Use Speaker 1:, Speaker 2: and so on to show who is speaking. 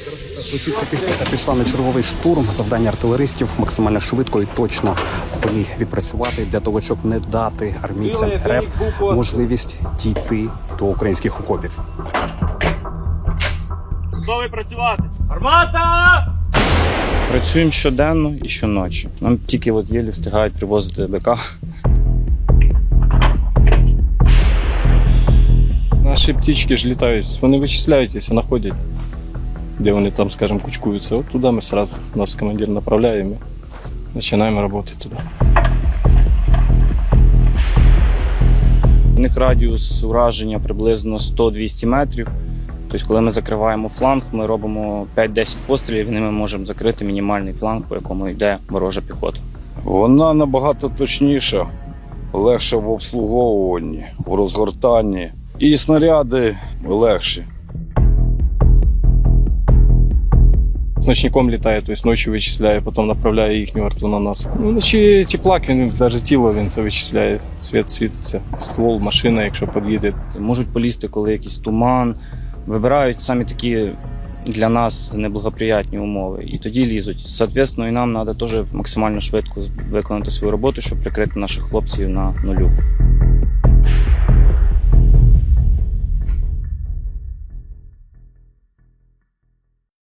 Speaker 1: Зараз якраз російська піхота пішла на черговий штурм. Завдання артилеристів максимально швидко і точно по ній відпрацювати для того, щоб не дати армійцям РФ можливість дійти до українських окопів.
Speaker 2: Готовий працювати. Армата!
Speaker 3: Працюємо щоденно і щоночі. Нам тільки от єлі встигають привозити БК. Наші птічки ж літають, вони вичисляють, якщо знаходять, де вони там, скажімо, кучкуються. От туди ми одразу, нас командир направляє, і ми починаємо працювати туди. У них радіус ураження приблизно 100-200 метрів. Тобто, коли ми закриваємо фланг, ми робимо 5-10 пострілів, і ними можемо закрити мінімальний фланг, по якому йде ворожа піхота.
Speaker 4: Вона набагато точніша, легша в обслуговуванні, в розгортанні. І снаряди легші.
Speaker 3: З ночником літає, тобто ночі вичисляє, потім направляє їхню арту на нас. Ну, Вночі теплак, він навіть тіло він це вичисляє, світ світиться, ствол, машина, якщо під'їде. Можуть полізти, коли якийсь туман. Вибирають самі такі для нас неблагоприятні умови. І тоді лізуть. Соответственно, і нам треба теж максимально швидко виконати свою роботу, щоб прикрити наших хлопців на нулю.